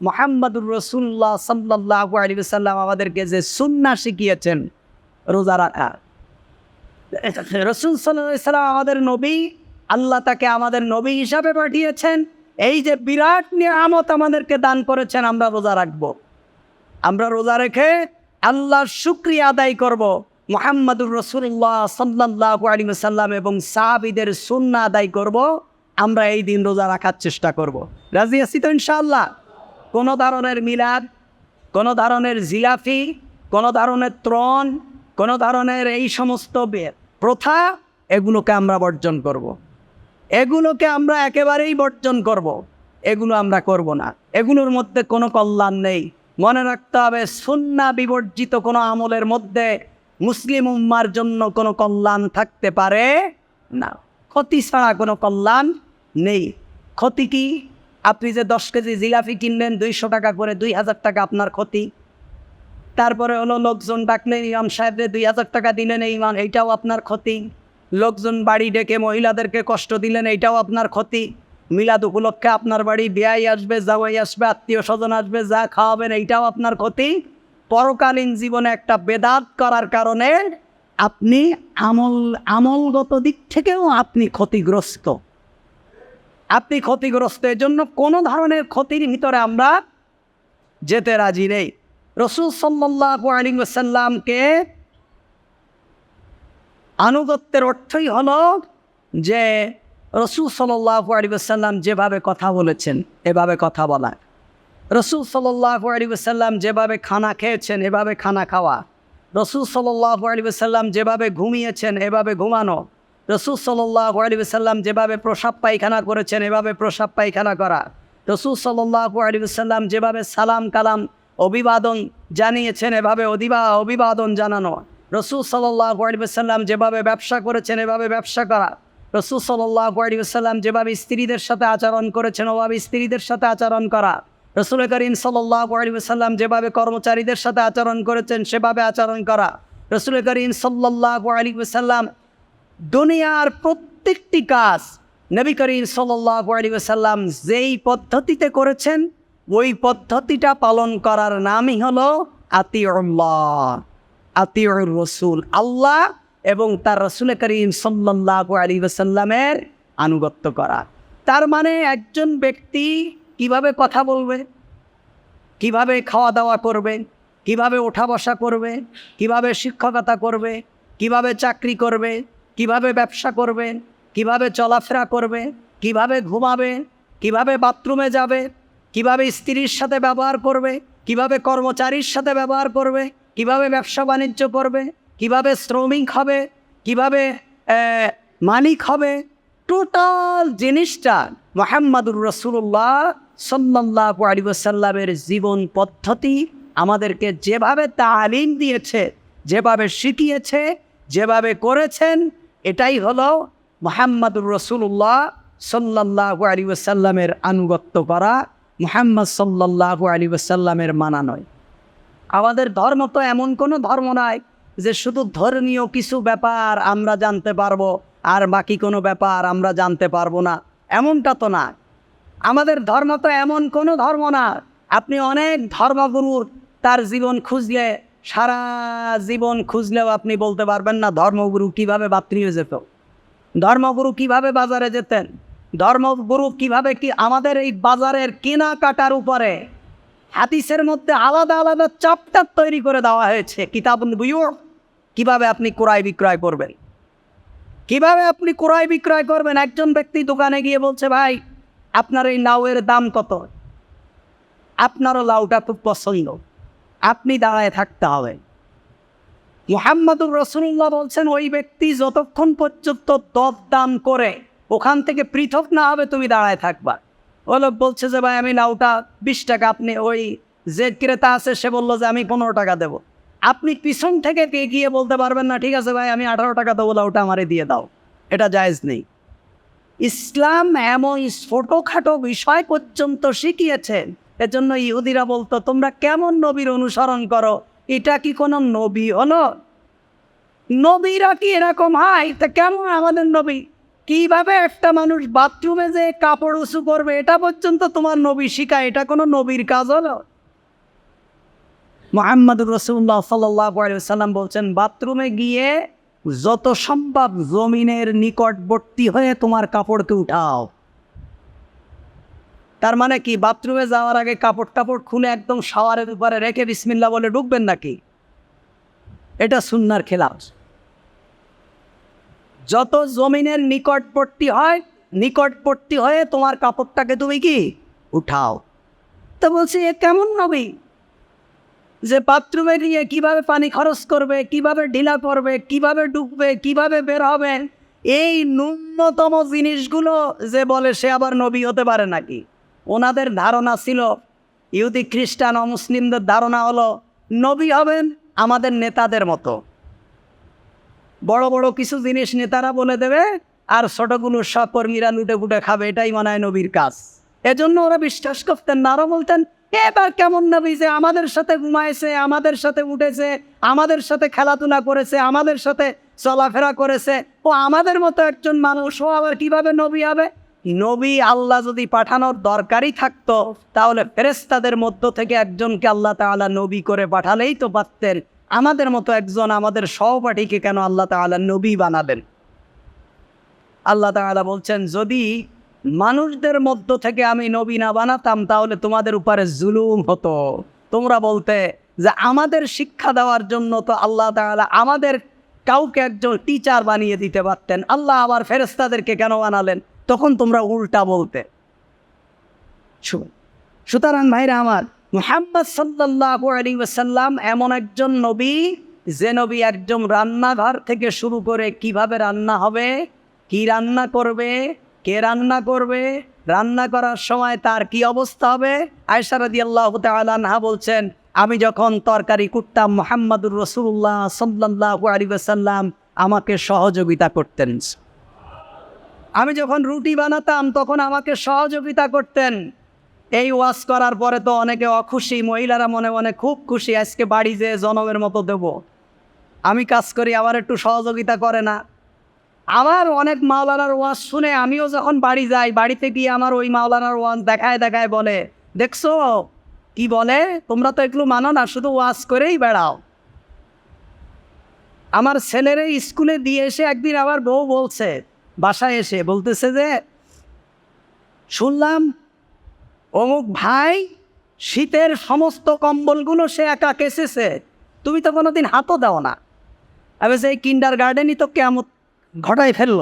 মোহাম্মদুর রসুল্লাহ সাল্লাহ আলী সাল্লাম আমাদেরকে যে সুন্না শিখিয়েছেন, রোজা রাখা রসুল সাল্লাম আমাদের নবী, আল্লাহ তাকে আমাদের নবী হিসাবে পাঠিয়েছেন। এই যে বিরাট নিয়ামত আমাদেরকে দান করেছেন, আমরা রোজা রাখব। আমরা রোজা রেখে আল্লাহর শুক্রিয়া আদায় করব। মোহাম্মদুর রসুল্লাহ সাল্লাহ আলী সাল্লাম এবং সাহাবিদের সুন্না আদায় করব। আমরা এই দিন রোজা রাখার চেষ্টা করব। রাজি আছি তো ইনশাআল্লাহ? কোনো ধরনের মিলাদ, কোনো ধরনের জিলাফি, কোনো ধরনের ত্রণ, কোনো ধরনের এই সমস্ত প্রথা এগুলোকে আমরা বর্জন করব। এগুলোকে আমরা একেবারেই বর্জন করব। এগুলো আমরা করব না। এগুলোর মধ্যে কোনো কল্যাণ নেই। মনে রাখতে হবে, সুন্না বিবর্জিত কোনো আমলের মধ্যে মুসলিম উম্মার জন্য কোনো কল্যাণ থাকতে পারে না। ক্ষতি ছাড়া কোনো কল্যাণ নেই। ক্ষতি কি? আপনি যে দশ কেজি জিলাপি কিনলেন দুইশো টাকা করে, দুই হাজার টাকা আপনার ক্ষতি। তারপরে হলো লোকজন ডাকলেন, ইমাম সাহেবরে দুই হাজার টাকা দিলেন ইমাম এইটাও আপনার ক্ষতি। লোকজন বাড়ি ডেকে মহিলাদেরকে কষ্ট দিলেন, এইটাও আপনার ক্ষতি। মিলাদ উপলক্ষে আপনার বাড়ি বিয়াই আসবে, জামাই আসবে, আত্মীয় স্বজন আসবে, যা খাওয়াবেন এইটাও আপনার ক্ষতি। পরকালীন জীবনে একটা বেদাত করার কারণে আপনি আমল, আমলগত দিক থেকেও আপনি ক্ষতিগ্রস্ত। আপনি ক্ষতিগ্রস্ত জন্য কোনো ধরনের ক্ষতির ভিতরে আমরা যেতে রাজি নেই। রসুল সাল্লাহ আনুগত্যের অর্থই হলো যে রসুল সাল্লাহ আলী সাল্লাম যেভাবে কথা বলেছেন, এভাবে কথা বলা। রসুল সাল্লাহ আলী সাল্লাম যেভাবে খানা খেয়েছেন, এভাবে খানা খাওয়া। রসুল সাল্লাহ আলী সাল্লাম যেভাবে ঘুমিয়েছেন, এভাবে ঘুমানো। রসুল সাল্লাহ আলী সাল্লাম যেভাবে প্রসাব পায়খানা করেছেন, এভাবে প্রসাব পায়খানা করা। রসুল সাল্লাহ আলী সাল্লাম যেভাবে সালাম, কালাম, অভিবাদন জানিয়েছেন, এভাবে অধিবা, অভিবাদন জানানো। রসুল সাল্লাহ আলী সাল্লাম যেভাবে ব্যবসা করেছেন, এভাবে ব্যবসা করা। রসুল সাল্লাহ সাল্লাম যেভাবে স্ত্রীদের সাথে আচরণ করেছেন, ওভাবে স্ত্রীদের সাথে আচরণ করা। রসুল করিম সাল্লাহ সাল্লাম যেভাবে কর্মচারীদের সাথে আচরণ করেছেন, সেভাবে আচরণ করা। রসুল করিম সাল্লাহ সাল্লাম দুনিয়ার প্রত্যেকটি কাজ নবী করিম সাল্লাহ আলী সাল্লাম যেই পদ্ধতিতে করেছেন, ওই পদ্ধতিটা পালন করার নামই হলো আতিউল্লাহ আতিউর রসুল আল্লাহ এবং তার রসুল করিম সাল্লাহ আলী সাল্লামের আনুগত্য করা। তার মানে একজন ব্যক্তি কীভাবে কথা বলবে, কীভাবে খাওয়া দাওয়া করবে, কীভাবে ওঠা বসা করবে, কীভাবে শিক্ষকতা করবে, কীভাবে চাকরি করবে কীভাবে ব্যবসা করবে কীভাবে চলাফেরা করবে কীভাবে ঘুমাবে কীভাবে বাথরুমে যাবে কীভাবে স্ত্রীর সাথে ব্যবহার করবে? কীভাবে কর্মচারীর সাথে ব্যবহার করবে? কীভাবে ব্যবসা বাণিজ্য করবে? কীভাবে শ্রমিক হবে? কীভাবে মালিক হবে? টোটাল জিনিসটা মোহাম্মদুর রসুল্লাহ সাল্লাহ আলী সাল্লামের জীবন পদ্ধতি আমাদেরকে যেভাবে তালিম দিয়েছে, যেভাবে শিখিয়েছে, যেভাবে করেছেন এটাই হলো মোহাম্মদুর রসুল্লাহ সাল্লাহ আলী সাল্লামের আনুগত্য করা, মোহাম্মদ সাল্লাহ আলী সাল্লামের মানা নয়। আমাদের ধর্ম তো এমন কোনো ধর্ম নাই যে শুধু ধর্মীয় কিছু ব্যাপার আমরা জানতে পারব আর বাকি কোনো ব্যাপার আমরা জানতে পারব না। এমনটা তো না। আমাদের ধর্ম তো এমন কোনো ধর্ম না। আপনি অনেক ধর্মগুরুর তার জীবন খুঁজলে সারা জীবন খুঁজলেও আপনি বলতে পারবেন না, ধর্মগুরু কীভাবে হয়ে যেত? ধর্মগুরু কীভাবে বাজারে যেতেন? ধর্মগুরু কীভাবে কি আমাদের এই বাজারের কেনাকাটার উপরে হাদিসের মধ্যে আলাদা আলাদা চাপটার তৈরি করে দেওয়া হয়েছে? কিতাব কীভাবে আপনি ক্রয় বিক্রয় করবেন? কীভাবে আপনি ক্রয় বিক্রয় করবেন? একজন ব্যক্তি দোকানে গিয়ে বলছে, ভাই, আপনার এই লাউয়ের দাম কত? আপনারও লাউটা খুব পছন্দ। আপনি দাঁড়ায় থাকতে হবে। মোহাম্মদুর রসুল্লাহ বলছেন, ওই ব্যক্তি যতক্ষণ পর্যন্ত দর দাম করে, ওখান থেকে পৃথক না হবে, তুমি দাঁড়ায় থাকবা। ও লোক বলছে যে, ভাই, আমি লাউটা বিশ টাকা, আপনি ওই যে ক্রেতা আছে, সে বলল যে, আমি পনেরো টাকা দেবো। আপনি পিছন থেকে গিয়ে বলতে পারবেন না, ঠিক আছে, ভাই, আমি আঠারো টাকা দেবো লাউটা আমারে দিয়ে দাও, এটা জায়েজ নেই। ইসলাম এমন ছোটোখাটো বিষয় পর্যন্ত শিখিয়েছেন এজন্য ইহুদিরা বলতো, তোমরা কেমন নবীর অনুসরণ করো? এটা কি কোনো নবী হলো? নবীরা কি এরকম? হয়, তা কেমন আমাদের নবী? কীভাবে একটা মানুষ বাথরুমে যে কাপড় উঁচু করবে, এটা পর্যন্ত তোমার নবী শিখায় এটা কোনো নবীর কাজ হলো? মোহাম্মদুর রসুল্লাহ সাল্লাম বলছেন, বাথরুমে গিয়ে যত সম্ভব জমিনের নিকটবর্তী হয়ে তোমার কাপড়কে উঠাও। তার মানে কি? বাথরুমে যাওয়ার আগে কাপড় টাপড় খুলে একদম শাওয়ারের উপরে রেখে বিসমিল্লা বলে ঢুকবেন নাকি? এটা সুন্নার খেলাফ। যত জমিনের নিকটবর্তী হয়, নিকটবর্তী হয়ে তোমার কাপড়টাকে তুমি কি? উঠাও। তো বলছি, এ কেমন নবী? যে বাথরুমে গিয়ে কীভাবে পানি খরচ করবে, কীভাবে ঢিলা করবে, কীভাবে ডুববে, কীভাবে বের হবে, এই ন্যূনতম জিনিসগুলো যে বলে সে আবার নবী হতে পারে নাকি? ওনাদের ধারণা ছিল, ইহুদি খ্রিস্টান ও মুসলিমদের ধারণা হলো, নবী হবেন আমাদের নেতাদের মতো। বড় বড় কিছু জিনিস নেতারা বলে দেবে, আর ছোটগুলো সব কর্মীরা লুটে ফুটে খাবে, এটাই মনে হয় নবীর কাজ। এজন্য ওরা বিশ্বাস করতেন না আরও বলতেন, এবার কেমন নবী যে আমাদের সাথে ঘুমাইছে, আমাদের সাথে উঠেছে, আমাদের সাথে খেলাধুলা করেছে, আমাদের সাথে চলাফেরা করেছে, ও আমাদের মতো একজন মানুষ, ও আবার কীভাবে নবী হবে? নবী আল্লাহ যদি পাঠানোর দরকারই থাকতো, তাহলে ফেরেস্তাদের মধ্য থেকে একজনকে আল্লাহ তাআলা নবী করে পাঠালেই তো পারতেন। আমাদের মতো একজন আমাদের সহপাঠীকে কেন আল্লাহ তালা নবী বানাবেন? আল্লাহ তাআলা বলছেন, যদি মানুষদের মধ্য থেকে আমি নবী না বানাতাম, তাহলে তোমাদের উপরে জুলুম হতো। তোমরা বলতে যে আমাদের শিক্ষা দেওয়ার জন্য তো আল্লাহ তাআলা আমাদের কাউকে একজন টিচার বানিয়ে দিতে পারতেন। আল্লাহ আবার ফেরেস্তাদেরকে কেন বানালেন? তখন তোমরা উল্টা বলতে। সুতরাং ভাইরা আমার, মুহাম্মদ সাল্লাহ আলী ওয়াসাল্লাম এমন একজন নবী, যে নবী একজন রান্নাঘর থেকে শুরু করে কীভাবে রান্না হবে, কি রান্না করবে, কে রান্না করবে, রান্না করার সময় তার কি অবস্থা হবে? আয়সারদি আল্লাহ তালাহা বলছেন, আমি যখন তরকারি কুটতাম মোহাম্মদুর রসুল্লাহ সাল্লাহ আলী ওয়াসাল্লাম আমাকে সহযোগিতা করতেন। আমি যখন রুটি বানাতাম, তখন আমাকে সহযোগিতা করতেন। এই ওয়াজ করার পরে তো অনেকে অখুশি, মহিলারা মনে মনে খুব খুশি, আজকে বাড়ি যেয়ে জনমের মতো দেব। আমি কাজ করি, আবার একটু সহযোগিতা করে না। আমার অনেক মাওলানার ওয়াজ শুনে আমিও যখন বাড়ি যাই, বাড়িতে গিয়ে আমার ওই মাওলানার ওয়াজ দেখায় দেখায় বলে, দেখছ, কি বলে? তোমরা তো এগুলো মানো না, শুধু ওয়াজ করেই বেড়াও। আমার ছেলেরে স্কুলে দিয়ে এসে একদিন আবার বউ বলছে বাসায় এসে বলতেছে যে, শুনলাম অমুক ভাই শীতের সমস্ত কম্বলগুলো সে একা কেসেছে তুমি তো কোনো দিন হাতও দাও না। এবার সেই কিন্ডার গার্ডেনই তো কেমন ঘটাই ফেলল।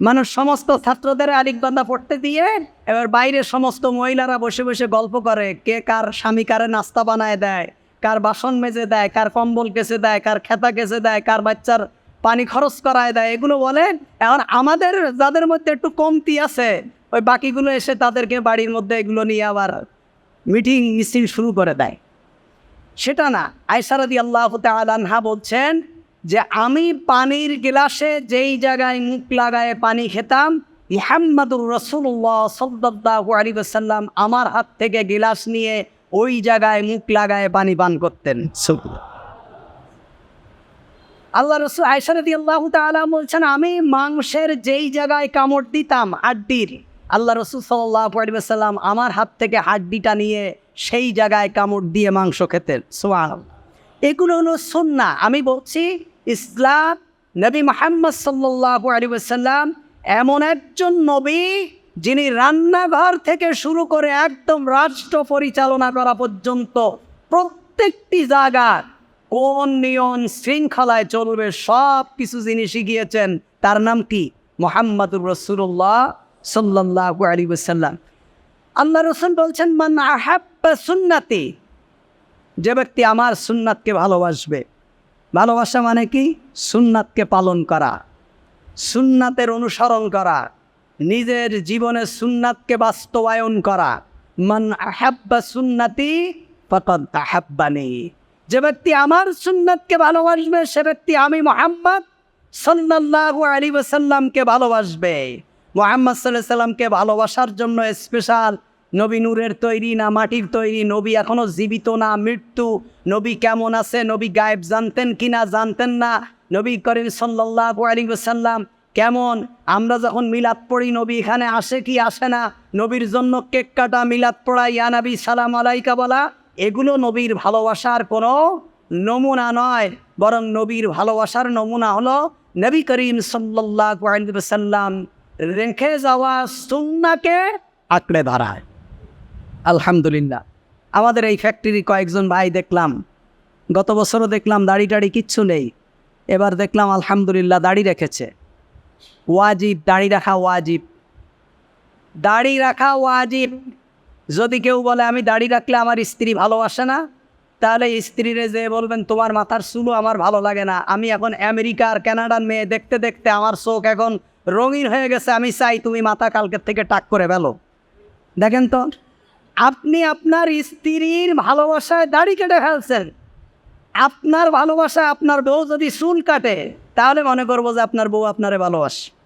মানুষ সমস্ত ছাত্রদের আলিকবান্ধা পড়তে দিয়ে এবার বাইরে সমস্ত মহিলারা বসে বসে গল্প করে, কে কার স্বামী কারে নাস্তা বানায় দেয়, কার বাসন মেজে দেয়, কার কম্বল কেসে দেয়, কার খেতা কেসে দেয়, কার বাচ্চার পানি খরচ করায় দেয়। এগুলো বলে এখন আমাদের যাদের মধ্যে একটু কমতি আছে, ওই বাকিগুলো এসে তাদেরকে বাড়ির মধ্যে এগুলো নিয়ে আবার মিটিং, মিছিল শুরু করে দেয়। সেটা না। আয়সারাদি আল্লাহ তালানহা বলছেন যে, আমি পানির গ্লাসে যেই জায়গায় মুখ লাগায় পানি খেতাম ইহাম্মাদুর রসুল্লাহ সল্লাহ আলী আমার হাত থেকে গিলাস নিয়ে ওই জায়গায় মুখ লাগায় পানি পান করতেন। আল্লাহ রসুল আয়সারদি আল্লাহ তালা বলছেন, আমি মাংসের যেই জায়গায় কামড় দিতাম হাড্ডির, আল্লাহ রসুল সাল্লাহ আলিবাসাল্লাম আমার হাত থেকে হাড্ডিটা নিয়ে সেই জায়গায় কামড় দিয়ে মাংস খেতেন। সোয়াল এগুলো হলো সুন্না আমি বলছি, ইসলাম, নবী মোহাম্মদ সাল্লাহ আলিবাসাল্লাম এমন একজন নবী যিনি রান্নাঘর থেকে শুরু করে একদম রাষ্ট্র পরিচালনা করা পর্যন্ত প্রত্যেকটি জায়গার কোন নিয়ম শৃঙ্খলায় চলবে সব কিছু জিনিস শিখিয়েছেন, তার নাম কি? মোহাম্মদুর রসুল্লাহ সাল্লাহ সাল্লাম আল্লাহ রসুল বলছেন, মান আহাব্বা সুন্নাতি যে ব্যক্তি আমার সুন্নাতকে ভালোবাসবে। ভালোবাসা মানে কি? সুন্নাতকে পালন করা, সুন্নাতের অনুসরণ করা, নিজের জীবনে সুন্নাতকে বাস্তবায়ন করা। মান আহাব্বা সুন্নাতি, ফকদ আহাব্বানি যে ব্যক্তি আমার সুন্নাতকে ভালোবাসবে, সে ব্যক্তি আমি মোহাম্মদ সাল্লাল্লাহু আলী ওসাল্লামকে ভালোবাসবে। মোহাম্মদ সাল্লাহ সাল্লামকে ভালোবাসার জন্য স্পেশাল নবী নূরের তৈরি না মাটির তৈরি, নবী এখনও জীবিত না মৃত্যু, নবী কেমন আছে, নবী গায়েব জানতেন কি না জানতেন না, নবী করিম সাল্লাল্লাহু আলী ওসাল্লাম কেমন? আমরা যখন মিলাদ পড়ি, নবী এখানে আসে কি আসে না? নবীর জন্য কেক কাটা, মিলাদ পড়া ইয়ানাবি সালাম আলাইকা, বলা এগুলো নবীর ভালোবাসার কোনো নমুনা নয়, বরং নবীর ভালোবাসার নমুনা হলো নবী করিম সাল্লাহ সাল্লাম রেখে যাওয়া সুন্নাকে আঁকড়ে ধরায়। আলহামদুলিল্লাহ। আমাদের এই ফ্যাক্টরি কয়েকজন ভাই দেখলাম, গত বছরও দেখলাম দাড়ি টাড়ি কিচ্ছু নেই, এবার দেখলাম আলহামদুলিল্লাহ দাড়ি রেখেছে। ওয়াজিব, দাড়ি রাখা ওয়াজিব। দাড়ি রাখা ওয়াজিব। যদি কেউ বলে, আমি দাড়ি রাখলে আমার স্ত্রী ভালোবাসে না? তাহলে স্ত্রীরে যে বলবেন, তোমার মাথার চুলও আমার ভালো লাগে না। আমি এখন আমেরিকার কানাডার মেয়ে। দেখতে দেখতে আমার চোখ এখন রঙিন হয়ে গেছে। আমি চাই তুমি মাথা কালকের থেকে টাক করে ফেলো। দেখেন তো, আপনি আপনার স্ত্রীর ভালোবাসায় দাড়ি কেটে ফেলছেন। আপনার ভালোবাসায় আপনার বউ যদি চুল কাটে, তাহলে মনে করব যে আপনার বউ আপনারে ভালোবাসে।